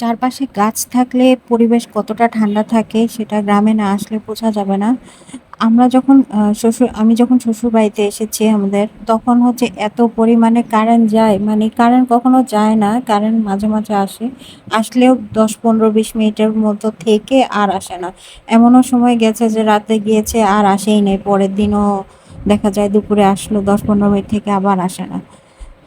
চারপাশে গাছ থাকলে পরিবেশ কতটা ঠান্ডা থাকে সেটা গ্রামে না আসলে বোঝা যাবে না। আমরা যখন শ্বশুর, আমি যখন শ্বশুর বাড়িতে এসেছি আমাদের, তখন হচ্ছে এত পরিমাণে কারেন্ট যায় মানে কারেন্ট কখনো যায় না কারেন্ট মাঝে মাঝে আসে। আসলেও দশ পনেরো বিশ মিনিটের মতো থেকে আর আসে না। এমনও সময় গেছে যে রাতে গিয়েছে আর আসেই নেই, পরের দিনও দেখা যায় দুপুরে আসলো দশ পনেরো মিনিট থেকে আবার আসে না।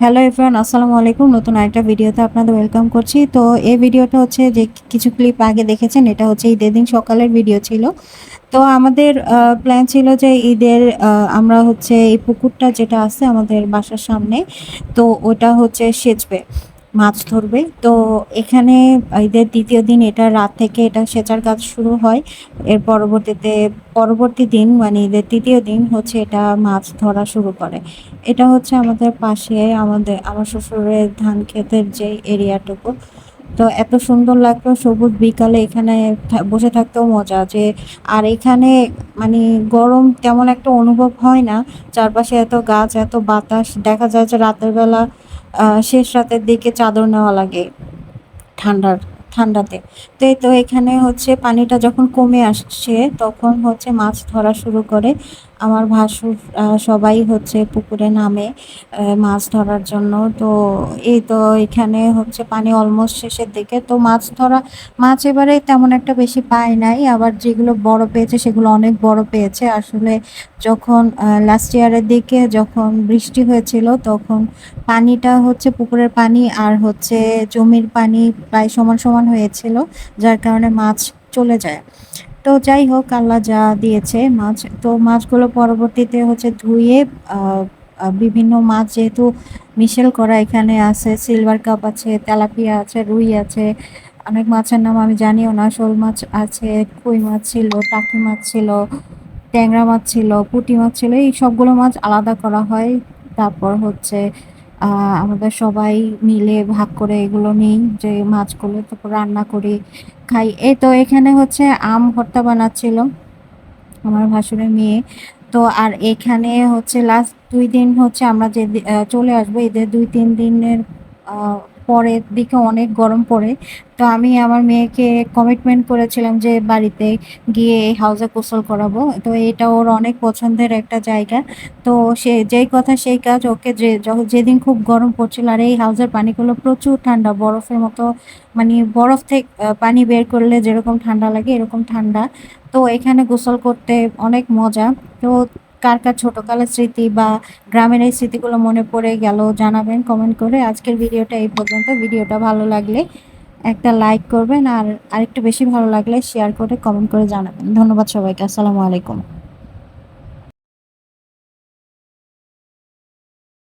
হ্যালো এভরিওয়ান, আসসালামু আলাইকুম। নতুন আরেকটা ভিডিওতে আপনাদের ওয়েলকাম করছি। তো এই ভিডিওটা হচ্ছে যে কিছু ক্লিপ আগে দেখেছেন, এটা হচ্ছে ঈদের দিন সকালের ভিডিও ছিল। তো আমাদের প্ল্যান ছিল যে ঈদের আমরা হচ্ছে এই পুকুরটা যেটা আছে আমাদের বাসার সামনে, তো ওটা হচ্ছে সেচবে। মাছ ধরবে। তো এখানে ঈদের দ্বিতীয় দিন, এটা রাত থেকে এটা সেচার কাজ শুরু হয়। এর পরবর্তীতে, পরবর্তী দিন মানে ঈদের তৃতীয় দিন হচ্ছে এটা মাছ ধরা শুরু করে। এটা হচ্ছে আমাদের পাশে আমাদের, আমার শ্বশুরের ধান ক্ষেতের যে এরিয়াটুকু। তো এত সুন্দর লাগতো সবুজ বিকালে এখানে বসে থাকতেও মজা যে, আর এখানে মানে গরম তেমন একটা অনুভব হয় না। চারপাশে এত গাছ, এত বাতাস, দেখা যায় যে রাতের বেলা শেষ রাতের দিকে চাদর নেওয়া লাগে ঠান্ডার, ঠান্ডাতে। তো এই তো এখানে হচ্ছে পানিটা যখন কমে আসছে, তখন হচ্ছে মাছ ধরা শুরু করে। আমার ভাসুর সবাই হচ্ছে পুকুরে নামে মাছ ধরার জন্য। তো এই তো এখানে হচ্ছে পানি অলমোস্ট শেষের দিকে। তো মাছ ধরা, মাছ এবারে তেমন একটা বেশি পায় নাই। আবার যেগুলো বড় পেয়েছে, সেগুলো অনেক বড় পেয়েছে। আসলে যখন লাস্ট ইয়ারের দিকে যখন বৃষ্টি হয়েছিল, তখন পানিটা হচ্ছে পুকুরের পানি আর হচ্ছে জমির পানি প্রায় সমান সমান হয়েছিল, যার কারণে মাছ চলে যায়। তো যাই হোক, আল্লাহ যা দিয়েছে মাছ, তো মাছগুলো পরবর্তীতে হচ্ছে ধুয়ে বিভিন্ন মাছ যেহেতু মিশেল করা এখানে আছে সিলভার কাপ আছে, তেলাপিয়া আছে, রুই আছে, অনেক মাছের নাম আমি জানিও না, শোল মাছ আছে, কই মাছ ছিল, টাকি মাছ ছিল, ট্যাংরা মাছ ছিল, পুঁটি মাছ ছিল, এই সবগুলো মাছ আলাদা করা হয়। তারপর হচ্ছে আমাদের সবাই মিলে ভাগ করে এগুলো নিই, যে মাছগুলো তারপর রান্না করি, খাই। এ তো এখানে হচ্ছে আম ভর্তা বানাচ্ছিল আমার ভাসুরের মেয়ে। তো আর এখানে হচ্ছে লাস্ট দুই দিন হচ্ছে আমরা যে চলে আসব, এদের দুই তিন দিনের পরের দিকে অনেক গরম পড়ে, তো আমি আমার মেয়েকে কমিটমেন্ট করেছিলাম যে বাড়িতে গিয়ে এই হাউসে গোসল করাবো। তো এটা ওর অনেক পছন্দের একটা জায়গা। তো সে যেই কথা সেই কাজ ওকে যে যেদিন খুব গরম পড়ছিল আর এই হাউসের পানিগুলো প্রচুর ঠান্ডা, বরফের মতো মানে বরফ থেকে পানি বের করলে যেরকম ঠান্ডা লাগে এরকম ঠান্ডা। তো এখানে গোসল করতে অনেক মজা। তো কার কার ছোটকালের স্মৃতি বা গ্রামের এই স্মৃতিগুলো মনে পড়ে গেল জানাবেন কমেন্ট করে। আজকের ভিডিওটা এই পর্যন্ত। ভিডিওটা ভালো লাগলে একটা লাইক করবেন আর আরেকটু বেশি ভালো লাগলে শেয়ার করে কমেন্ট করে জানাবেন। ধন্যবাদ সবাইকে। আসসালামু আলাইকুম।